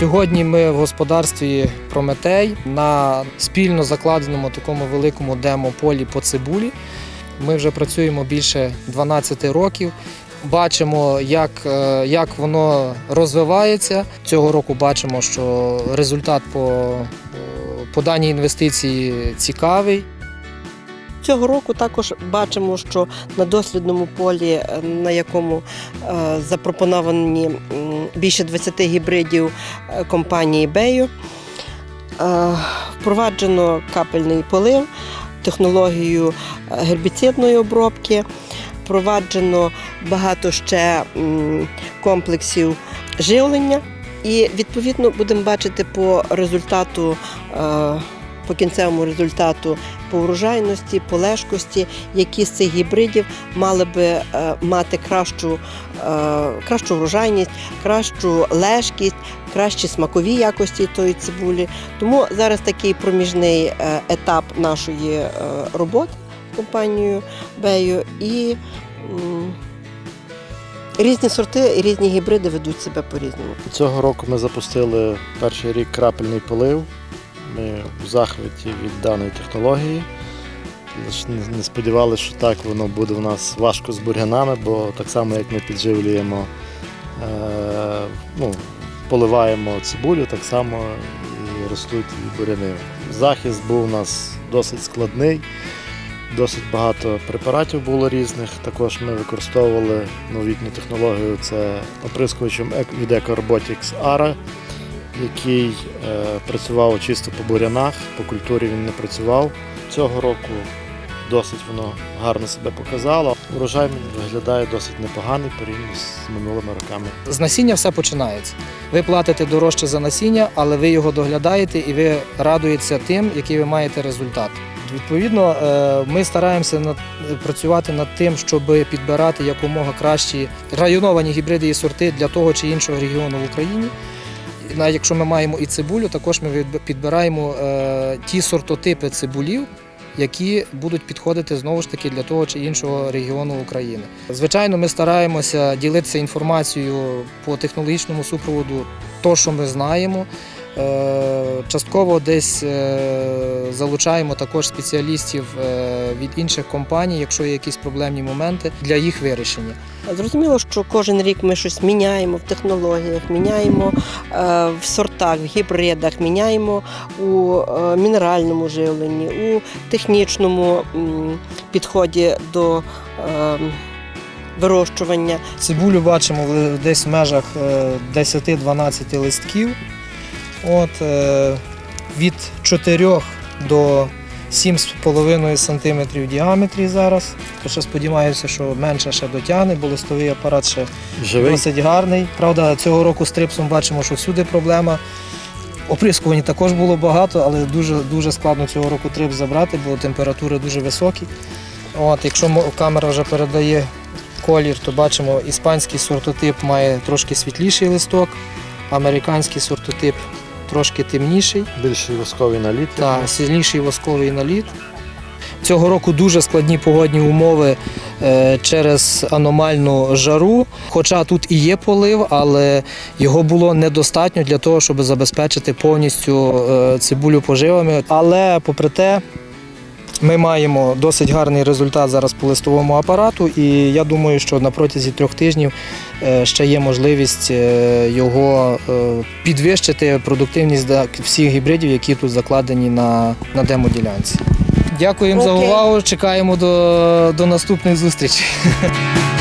Сьогодні ми в господарстві Прометей на спільно закладеному такому великому демо-полі по цибулі. Ми вже працюємо більше 12 років. Бачимо, як, е, як воно розвивається. Цього року бачимо, що результат по, по даній інвестиції цікавий. Цього року також бачимо, що на дослідному полі, е, на якому е, запропоновані більше 20 гібридів е, компанії Бею, е, впроваджено капельний полив, технологію е, гербіцидної обробки, впроваджено багато ще комплексів живлення. І відповідно будемо бачити по результату, по кінцевому результату по врожайності, по лежкості, які з цих гібридів мали би е, мати кращу, е, кращу врожайність, кращу лежкість, кращі смакові якості тої цибулі. Тому зараз такий проміжний е, етап нашої роботи компанією Бею і різні сорти і різні гібриди ведуть себе по-різному. Цього року ми запустили перший рік крапельний полив. Ми в захваті від даної технології. Не- сподівалися, що так воно буде в нас важко з бур'янами, бо так само, як ми підживлюємо, е, ну, поливаємо цибулю, так само і ростуть і буряни. Захист був у нас досить складний, досить багато препаратів було різних. Також ми використовували новітню технологію, це оприскувачем від EcoRobotics ARA, який е, працював чисто по бурянах, по культурі він не працював. Цього року досить воно гарно себе показало. Урожай виглядає досить непоганий порівняно з минулими роками. З насіння все починається. Ви платите дорожче за насіння, але ви його доглядаєте і ви радуєтеся тим, який ви маєте результат. Відповідно, е, ми стараємося працювати над тим, щоб підбирати якомога кращі районовані гібриди і сорти для того чи іншого регіону в Україні. Якщо ми маємо і цибулю, також ми підбираємо е, ті сортотипи цибулів, які будуть підходити знову ж таки для того чи іншого регіону України. Звичайно, ми стараємося ділитися інформацією по технологічному супроводу, то, що ми знаємо. Е, Частково десь е, залучаємо також спеціалістів е, від інших компаній, якщо є якісь проблемні моменти для їх вирішення. Зрозуміло, що кожен рік ми щось міняємо в технологіях, міняємо в сортах, в гібридах, міняємо у мінеральному живленні, у технічному підході до вирощування. Цибулю бачимо десь в межах е, 10-12 листків. От, е, від 4 до 7,5 см в діаметрі зараз. Хоча сподіваюся, що менше ще дотягне, бо листовий апарат ще Живий досить гарний. Правда, цього року з трипсом бачимо, що всюди проблема. Оприскувань також було багато, але дуже, дуже складно цього року трипс забрати, бо температури дуже високі. От, якщо камера вже передає колір, то бачимо, іспанський сортотип має трошки світліший листок, американський сортотип трошки темніший більший восковий наліт. та сильніший восковий наліт. Цього року дуже складні погодні умови е, через аномальну жару. Хоча тут і є полив, але його було недостатньо для того, щоб забезпечити повністю е, цибулю поживами. Але попри те, ми маємо досить гарний результат зараз по листовому апарату, і я думаю, що на протязі трьох тижнів е, ще є можливість е, його е, підвищити продуктивність всіх гібридів, які тут закладені на, на демоділянці. Дякуємо за увагу. Чекаємо до, до наступних зустрічей.